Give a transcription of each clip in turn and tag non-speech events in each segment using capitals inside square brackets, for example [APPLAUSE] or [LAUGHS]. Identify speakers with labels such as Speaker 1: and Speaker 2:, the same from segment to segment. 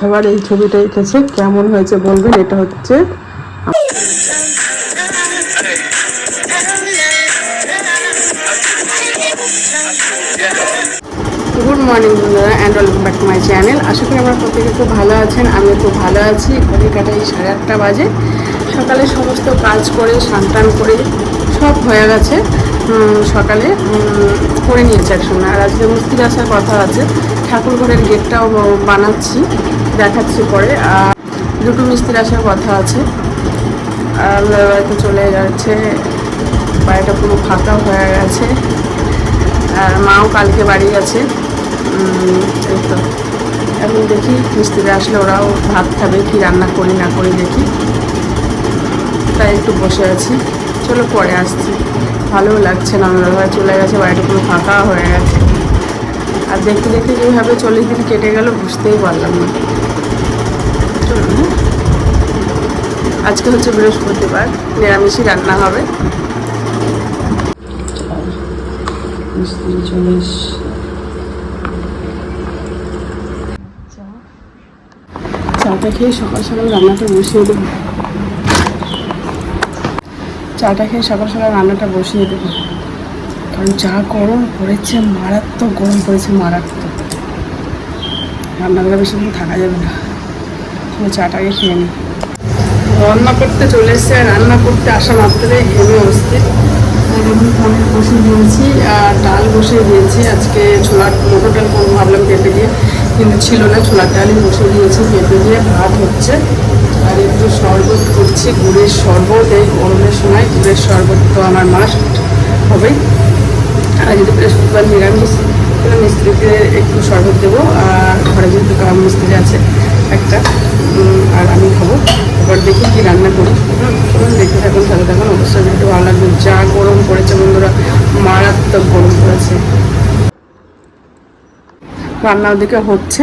Speaker 1: সবার এই ছবিটা এঁকেছে। কেমন হয়েছে বলবেন? এটা হচ্ছে গুড মর্নিং বন্ধুরা and welcome back to my channel আশা করি আমরা প্রত্যেকে খুব ভালো আছেন, আমিও খুব ভালো আছি। ঘড়ি কাটা এই সাড়ে আটটা বাজে। সকালে সমস্ত কাজ করে, স্নান করে সব হয়ে গেছে। সকালে করে নিয়েছি একসঙ্গে আর আজকে মিস্ত্রি আসার কথা আছে। ঠাকুর ঘরের গেটটাও বানাচ্ছি। দেখাচ্ছি পরে। আর দুটো মিস্ত্রি আসার কথা আছে। আর বাড়িতে চলে যাচ্ছে। বাড়িটা পুরো ফাঁকা হয়ে গেছে। আর মাও কালকে বাড়ি তো। এখন দেখি মিস্ত্রি আসলে ওরাও ভাত খাবে, কি রান্না করি না করি দেখি। তাই একটু বসে আছি। চলো পরে আসছি। ভালোও লাগছে না, আমার চলে গেছে, বাড়িটা পুরো ফাঁকা হয়ে গেছে। আর দেখতে দেখতে যেভাবে চল্লিশ দিন কেটে গেল, বুঝতেই পারলাম না। আজকে হচ্ছে বৃহস্পতিবার, নিরামিষই রান্না হবে। চাটা খেয়ে সকাল সকাল রান্নাটা বসিয়ে দেবো। চাটা খেয়ে সকাল সকাল রান্নাটা বসিয়ে দেবো। কারণ চা গরম পড়েছে, মারাত্মক গরম পড়েছে, মারাত্মক। রান্নাঘরে বেশি থাকা যাবে না। শুধু চাটাকে খেয়ে নিই রান্না করতে চলে রান্না করতে আসা মাত্রে ঘেমে অস্থির পনির বসিয়ে দিয়েছি আর ডাল বসিয়ে দিয়েছি। আজকে ছোলার, মোটর ডাল করব ভাবলাম পেঁপে দিয়ে, কিন্তু ছিল না। ছোলার ডালই বসিয়ে দিয়েছি, পেঁপে দিয়ে ভাত হচ্ছে। আর একটু শরবত করছি, গুড়ের শরবত। এই গরমের সময় গুড়ের শরবত তো আমার মাস্ট হবেই আর যদি বৃহস্পতিবার নিরামিষ মিস্ত্রিকে একটু শরবত দেবো, আর ঘরে যেহেতু কাম মিস্ত্রি আছে, একটা আর আমি খাব। এবার দেখি কি রান্না করি। দেখতে থাকুন সাথে থাকুন। অবশ্যই একটু ভালো লাগবে। যা গরম পড়েছে বন্ধুরা, মারাত্মক গরম পড়েছে। রান্না ওদিকে হচ্ছে।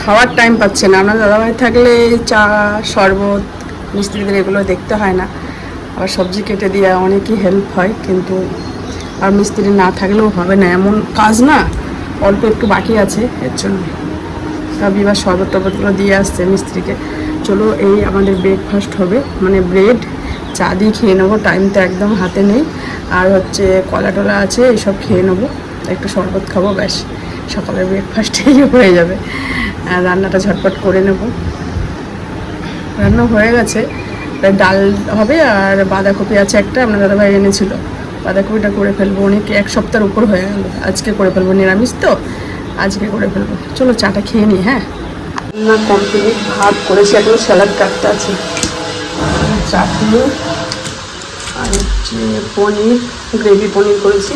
Speaker 1: খাওয়ার টাইম পাচ্ছে না। আপনার দাদাভাই থাকলে চা, শরবত, মিস্ত্রিদের এগুলো দেখতে হয় না। আবার সবজি কেটে দেওয়া অনেকই হেল্প হয়, কিন্তু আর মিস্ত্রি না থাকলেও হবে না। এমন কাজ না অল্প একটু বাকি আছে। এর জন্য। সব এবার শরবত টরবতগুলো দিয়ে আসছে মিস্ত্রিকে। চলো এই আমাদের ব্রেকফাস্ট হবে। মানে ব্রেড চা দিয়ে খেয়ে নেব। টাইম তো একদম হাতে নেই। আর হচ্ছে কলা টলা আছে এইসব খেয়ে নেব। একটু শরবত খাব ব্যাস। সকালের ব্রেকফাস্টেই [LAUGHS] হয়ে যাবে। আর রান্নাটা ঝটপট করে নেব। রান্না হয়ে গেছে। ডাল হবে আর বাঁধাকপি আছে একটা আপনার দাদাভাই এনেছিল। বাঁধাকপিটা করে ফেলব, অনেক এক সপ্তাহের উপর হয়ে গেল। আজকে করে ফেলব, নিরামিষ তো, আজকে করে ফেলব। চলো চাটা খেয়ে নিই হ্যাঁ? রান্না কমপ্লিট। ভাত করেছি, এখন স্যালাড কাটতে আছে। চাটনি আর হচ্ছে পনির, গ্রেভি পনির করেছি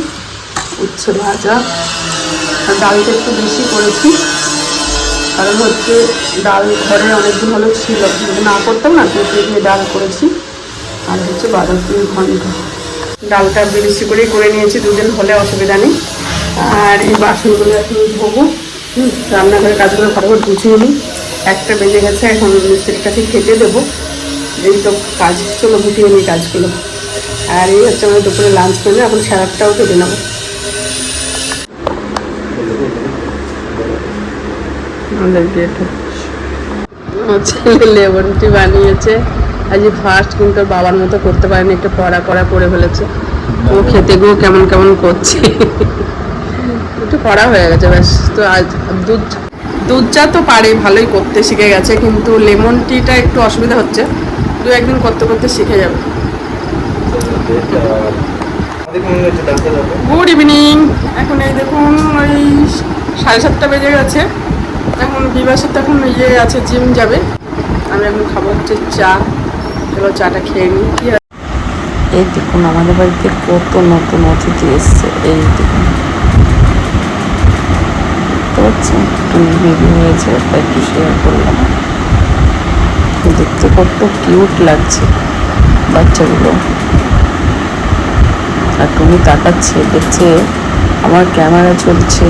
Speaker 1: উচ্ছে ভাজা। আর ডালটা একটু বেশি করেছি, কারণ হচ্ছে ডাল ঘরে অনেকদিন হলো ছিল। না করতাম না পেঁপে দিয়ে ডাল করেছি। আর হচ্ছে বাঁধাকপির ঘন্ট। ডালটা বেশি করেই করে নিয়েছি, দুদিন হলে অসুবিধা নেই। আর এই বাসনগুলো এখন ধোবো। রান্নাঘরের কাজগুলো ফটাফট গুছিয়ে নিই। একটা বেজে গেছে, এখন মিস্ত্রির কাছে খেতে দেবো। এই তো কাজ, চলো গুটিয়ে নিই কাজগুলো। আর এই হচ্ছে আমাদের দুপুরে লাঞ্চ করে এখন স্যালাডটাও কেটে নেব। আমাদের গেট। ছেলে লেবন টি বানিয়েছে। আজ ফার্স্ট কিন্তু বাবার মতো করতে পারেনি, একটু পড়া পড়া করে ফেলেছে। ও খেতে গিয়েও কেমন কেমন করছে। একটু পড়া হয়ে গেছে ব্যাস তো আজ দুধ দুধ চা তো পারে, ভালোই করতে শিখে গেছে, কিন্তু লেমন টিটা একটু অসুবিধা হচ্ছে। দু একদিন করতে করতে শিখে যাবে। গুড ইভিনিং এখন এই দেখুন, ওই সাড়ে সাতটা বেজে গেছে। এখন বিবাসের তো এখন ইয়ে আছে জিম যাবে। আমি এখন খাব হচ্ছে চা। চলো চাটা খেয়ে নিই।
Speaker 2: এই দেখুন, আমাদের বাড়িতে কত নতুন অতিথি এসছে। এই দেখুন। দেখতে পাচ্ছেন? একটু বেবি হয়েছে, তাই একটু শেয়ার করলাম। দেখতে কত কিউট লাগছে বাচ্চাগুলো। আর তুমি তাকাচ্ছে, দেখছে আমার ক্যামেরা চলছে।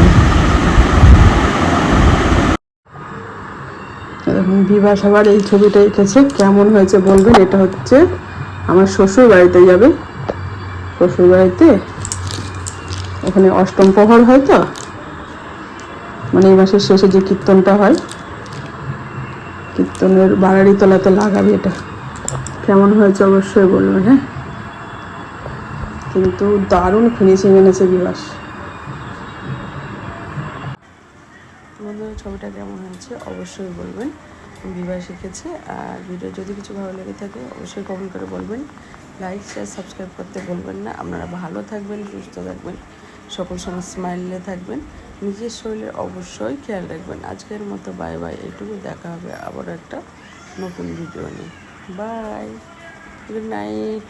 Speaker 1: বিভা সবার এই ছবিটা এঁকেছে। কেমন হয়েছে বলবেন? এটা হচ্ছে আমার শ্বশুর বাড়িতে যাবে। শ্বশুর বাড়িতে ওখানে অষ্টম প্রহর হয় তো? মানে এই মাসের শেষে যে কীর্তনটা হয়, কীর্তনের বাড়ারি তলাতে লাগাবি এটা। কেমন হয়েছে অবশ্যই বলবেন হ্যাঁ? কিন্তু দারুণ ফিনিশিং এনেছে বিবাস তোমাদের ছবিটা কেমন হয়েছে অবশ্যই বলবেন। বিবাহ শিখেছে, আর ভিডিও যদি কিছু ভালো লেগে থাকে, অবশ্যই কমেন্ট করে বলবেন। লাইক শেয়ার সাবস্ক্রাইব করতে বলবেন না। আপনারা ভালো থাকবেন, সুস্থ থাকবেন, সকল সময় স্মাইলে থাকবেন। নিজের শরীরের অবশ্যই খেয়াল রাখবেন। আজকের মতো বাই বাই এইটুকু দেখা হবে আবার একটা নতুন ভিডিও নিয়ে। Bye good night